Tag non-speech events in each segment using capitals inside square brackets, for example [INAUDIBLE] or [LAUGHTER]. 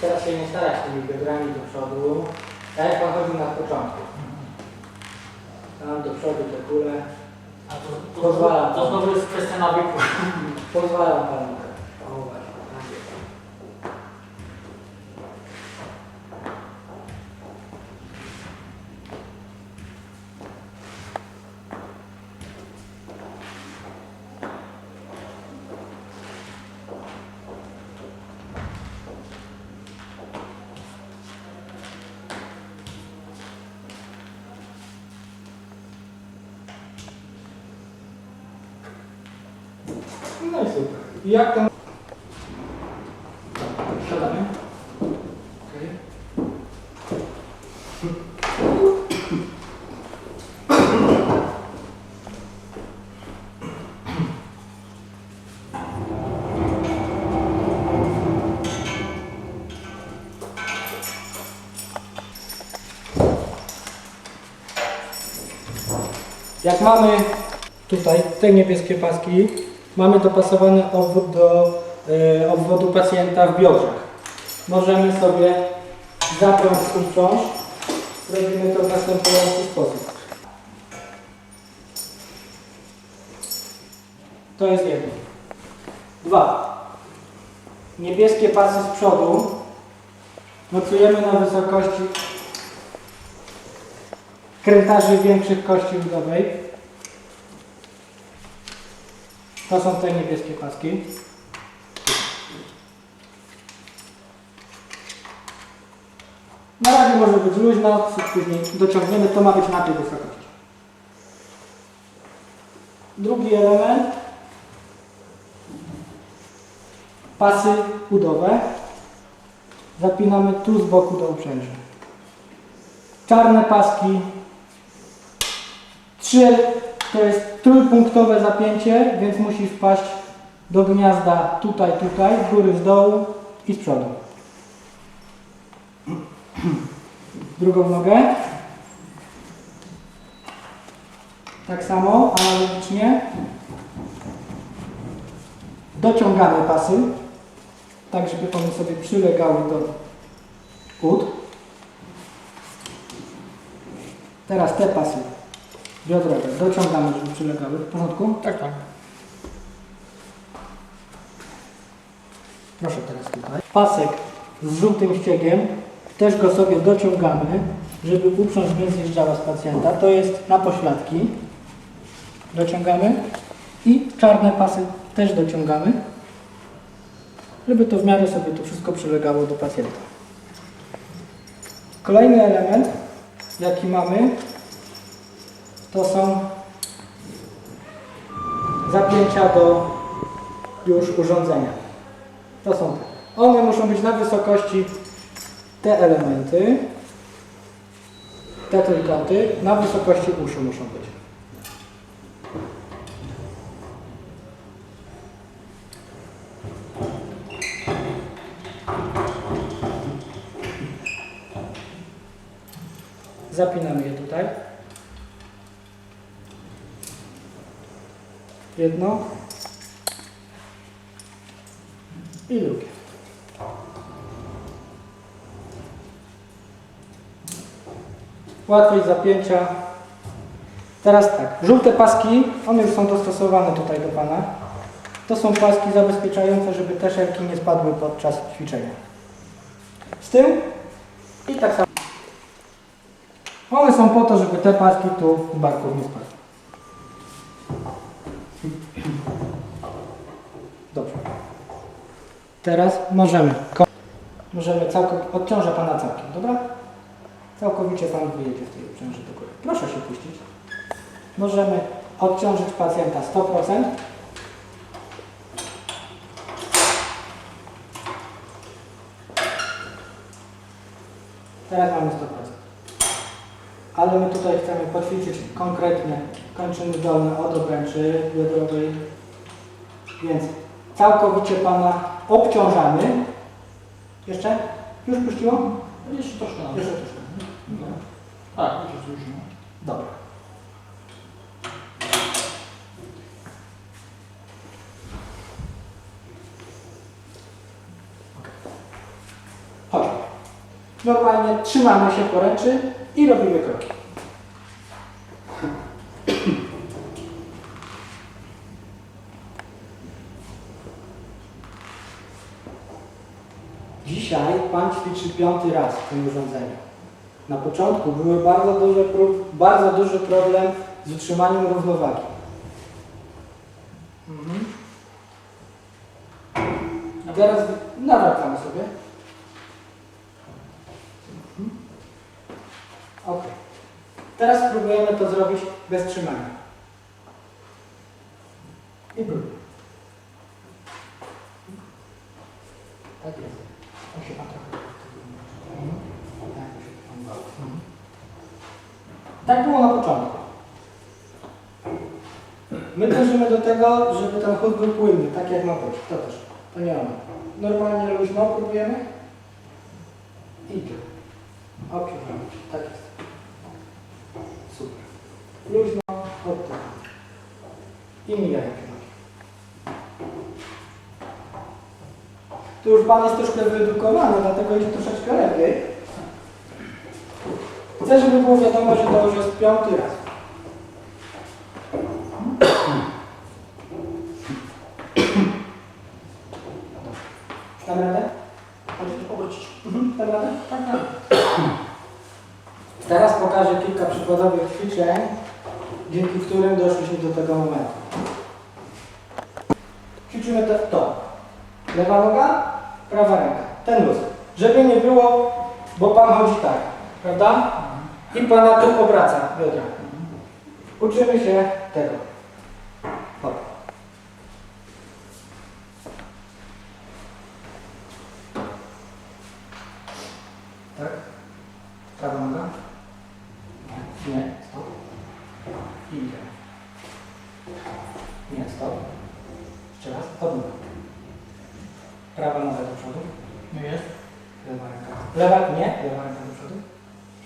Teraz się nie starać tymi biodrami do przodu, tak jak pan chodził na początku. Tam do przodu te kule. A to, to, Pozwala. to znowu jest kwestia nawyku. Pozwalam panu. O właśnie, tam jest. I jak tam? Siadamy. Jak mamy tutaj te niebieskie paski, mamy dopasowany obwód do e, obwodu pacjenta w biodrach. Możemy sobie zapiąć uprząż. Robimy to w następujący sposób. To jest jedno. Dwa. Niebieskie pasy z przodu mocujemy na wysokości krętarzy większych kości udowej. To są te niebieskie paski. Na razie może być luźno, później dociągniemy, to ma być na tej wysokości. Drugi element. Pasy udowe. Zapinamy tu z boku do uprzęży. Czarne paski. Trzy to jest trójpunktowe zapięcie, więc musi wpaść do gniazda tutaj, tutaj, z góry, z dołu i z przodu. [CLEARS THROAT] Drugą nogę. Tak samo, analogicznie. Dociągamy pasy, tak żeby one sobie przylegały do ud. Teraz te pasy biodrowe dociągamy, żeby przylegały. W porządku? Tak, tak. Proszę teraz tutaj. Pasek z żółtym ściegiem, też go sobie dociągamy, żeby uprząż nie zjeżdżała z pacjenta. To jest na pośladki. Dociągamy. I czarne pasy też dociągamy, żeby to w miarę sobie to wszystko przylegało do pacjenta. Kolejny element, jaki mamy, to są zapięcia do już urządzenia. To są te. One muszą być na wysokości te elementy, te trójkąty, na wysokości uszu muszą być. Zapinamy je tutaj. Jedno i drugie. Łatwość zapięcia. Teraz tak, żółte paski, one już są dostosowane tutaj do Pana. To są paski zabezpieczające, żeby te szelki nie spadły podczas ćwiczenia. Z tyłu i tak samo. One są po to, żeby te paski tu w barków nie spadły. Teraz możemy. Możemy całkowicie. Odciążę Pana całkiem, dobra? Całkowicie Pan wyjedzie w tej uprzęży do góry. Proszę się puścić. Możemy odciążyć pacjenta 100%. Teraz mamy 100%. Ale my tutaj chcemy poćwiczyć konkretnie kończyny dolne od obręczy biodrowej. Więc całkowicie Pana obciążamy. Jeszcze? Już puściło? Jeszcze troszkę Jeszcze troszkę. No. Tak, już już. no. Dobra. Chodź. Normalnie trzymamy się poręczy i robimy kroki. Piąty raz w tym urządzeniu. Na początku były bardzo duże, prób- bardzo duży problem z utrzymaniem równowagi. Mhm. A teraz nawracamy sobie. Mhm. Ok. Teraz spróbujemy to zrobić bez trzymania. I próbuj. Tak jest. On się pan trochę... Mhm. Tak, on się pan- Mhm. Tak było na początku. My dążymy do tego, żeby ten chód był płynny, tak jak ma być. To też. To nie ono. Normalnie luźno próbujemy. I tu. Obciążamy. Tak jest. Super. Luźno, odpłynamy. I mijają kierunki. Tu już Pan jest troszkę wyedukowany, dlatego idzie troszeczkę lepiej. Chcę, żeby było wiadomo, że to już jest piąty raz. Dam radę? Obrócić. Mhm. Dam radę? Tak, tak. Teraz pokażę kilka przykładowych ćwiczeń, dzięki którym doszliśmy do tego momentu. Ćwiczymy to, to. Lewa noga, prawa ręka. Ten luz. Żeby nie było, bo Pan chodzi tak, prawda? I Pana tu obraca biodra. Uczymy się tego. Hop. Tak? Prawa noga? Nie. Nie. Stop. I idziemy. Nie, stop. Jeszcze raz. Od noga. Prawa noga do przodu. No jest. Lewa ręka. Lewa, nie. Lewa ręka do przodu.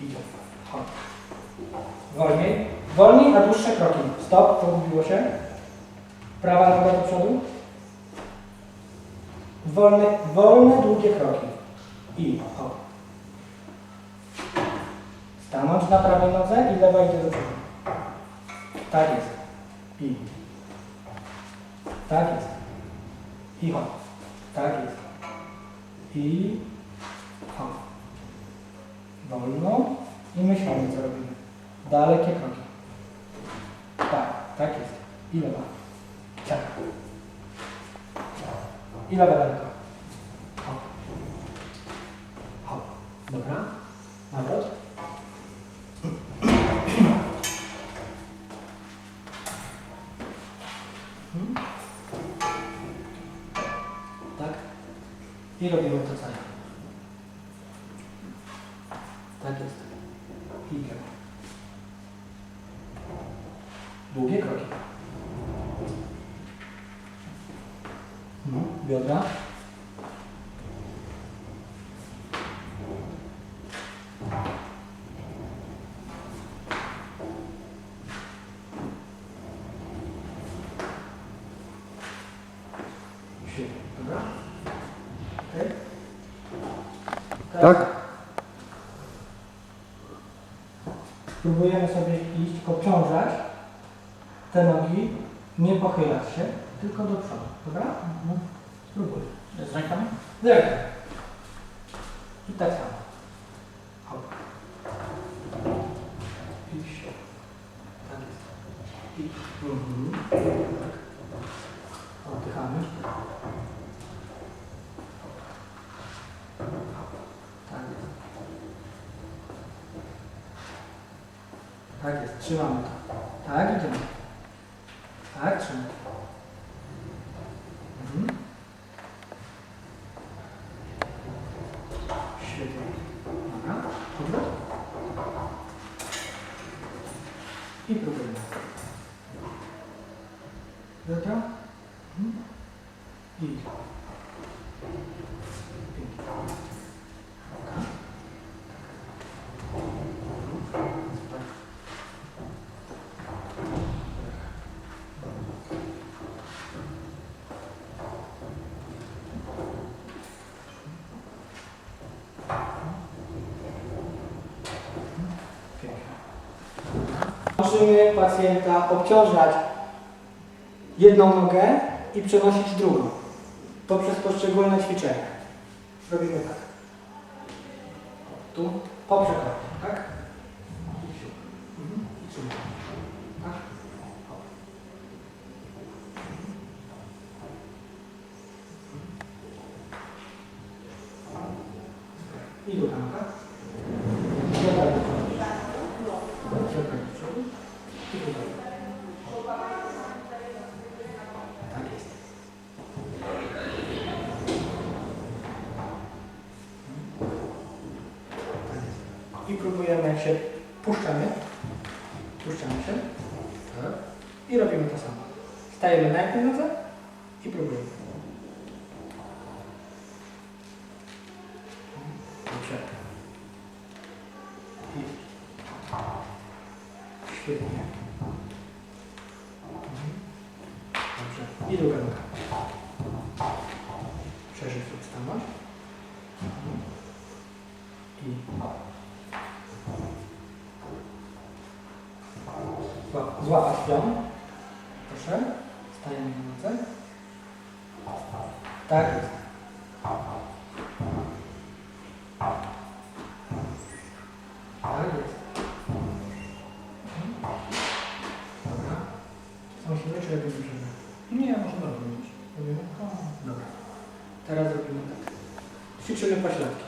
Idzie. Wolniej. Wolniej, a dłuższe kroki. Stop. Pogubiło się. Prawa noga do przodu. Wolne, wolne, długie kroki. I hop. Stanąć na prawej nodze i lewa idzie do przodu. Tak jest. I. Tak jest. I hop. Tak jest. I hop. Wolno i myślimy, co robimy. Dalekie kroki. Tak, tak jest. I lewa. Ciach. I lewa daleko. Hop. Hop. Dobra. Nawrot. Mhm. Tak. I robimy to samo. Tak jest. I idziemy. Długie kroki. Mhm. Biodra. Dobra. Teraz Tak? Spróbujemy sobie iść, obciążać te nogi, nie pochylać się, tylko do przodu. Dobra? Spróbuj. Z rękami? Zerkaj. I tak samo. Hop. Tak jest. Mhm. Tak. Oddychamy. Tak jest. Tak jest. Trzymamy to. Tak, idziemy. Tak, trzymamy. Mhm. Świetnie. Dobra. Odwrót. I próbujemy. Dobra. Mhm. I. uczymy pacjenta obciążać jedną nogę i przenosić drugą poprzez poszczególne ćwiczenia. Robimy tak. Tu po przekładzie, tak? Mhm. Tak? I druga noga. Dobra, do przodu. Przepchaj do przodu. I tutaj. Tak jest. Tak jest. I próbujemy, jak się puszczamy. Puszczamy się. Tak. I robimy to samo. Stajemy na jednej nodze i próbujemy. Złapać pion. Proszę. Stajemy na nodze. Tak jest. Dobra. Są siły, czy robimy przerwę? Nie, można robić. Robimy? Dobra. Teraz robimy tak. Ćwiczymy pośladki.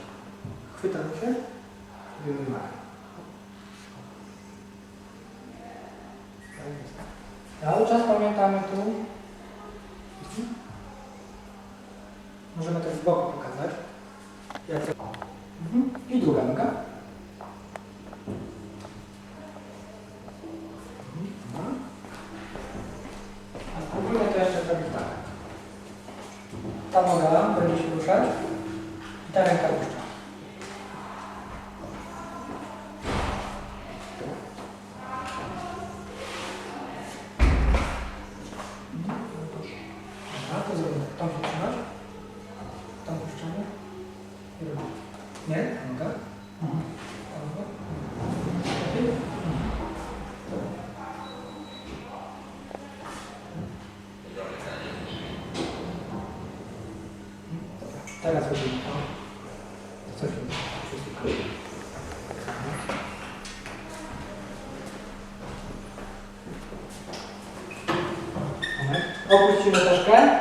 Chwytamy się. Robimy mach. Tak jest. Cały tu. Możemy też z boku pokazać. Jak to... mhm. I druga noga. To zrobimy. Tam się trzymać. Tam puszczamy. I robimy. Nie? Noga. Ta noga. Lepiej? Teraz robimy to. To co się. Moment. Opuścimy troszkę,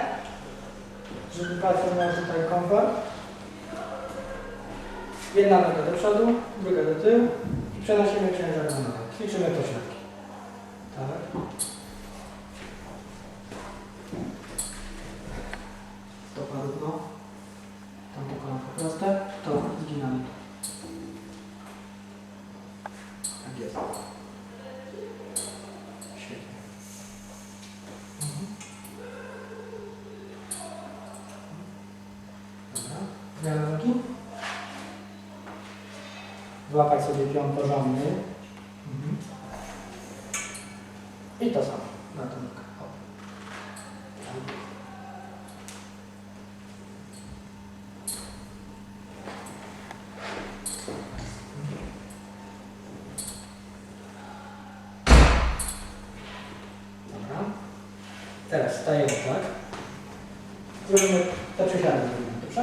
Jedna noga do przodu, druga do tyłu i przenosimy ciężar na nogę. Ćwiczymy pośladki. Tak. Złapać sobie pion porządny. Mhm. I to samo. Na tą nogę. Hop. Tak. Dobra. Teraz stajemy tak. Zrobimy te przysiady zrobimy, dobrze?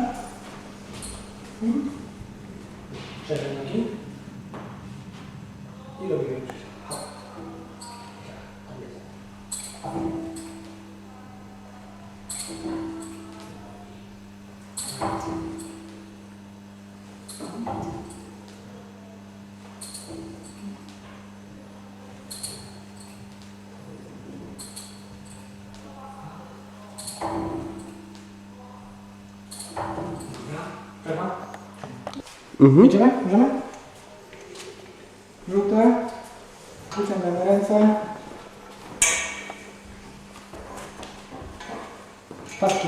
Mhm. Szerzej nogi. I robimy przysiad. Hop. Tak, tak jest. Dobra. Prawa? Mhm. Idziemy? Możemy? Żółte. Wyciągamy ręce.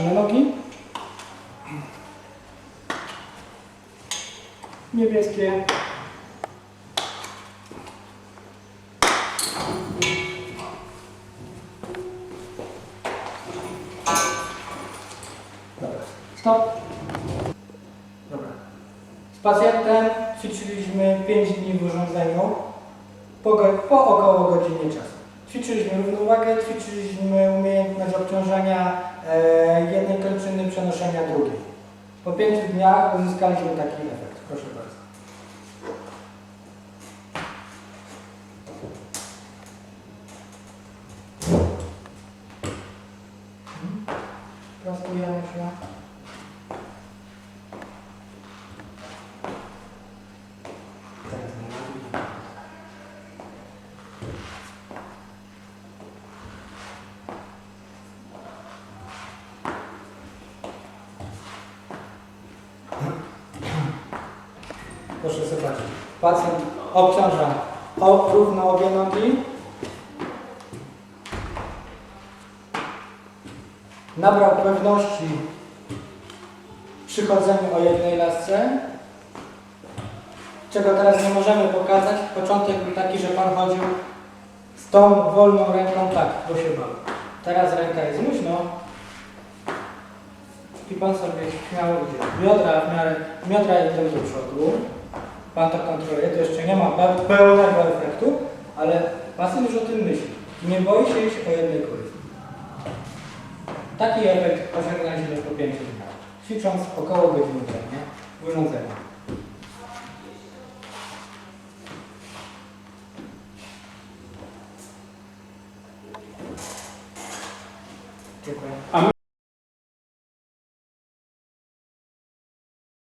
Na nogi. Niebieskie. Dobra. Stop. Dobra. Z pacjentem ćwiczyliśmy 5 dni w urządzeniu. Po, po około godzinie czasu. Ćwiczyliśmy równowagę, ćwiczyliśmy umiejętność obciążenia e, jednej kończyny, przenoszenia drugiej. Po pięciu dniach uzyskaliśmy taki efekt. Proszę bardzo. Prostujemy się. Teraz nie ma. Proszę zobaczyć. Pacjent obciąża o, równo obie nogi. Nabrał pewności przy chodzeniu o jednej lasce. Czego teraz nie możemy pokazać. Początek był taki, że Pan chodził z tą wolną ręką tak, bo się bał. Teraz ręka jest luźno. I Pan sobie śmiało idzie. Biodra w miarę, biodra idą do przodu. Pan to kontroluje, to jeszcze nie ma pe- pełnego efektu, ale pacjent już o tym myśli. Nie boi się iść po jednej kuli. Taki efekt osiągnęliśmy po 5 dniach, ćwicząc około godziny dziennie w urządzeniu.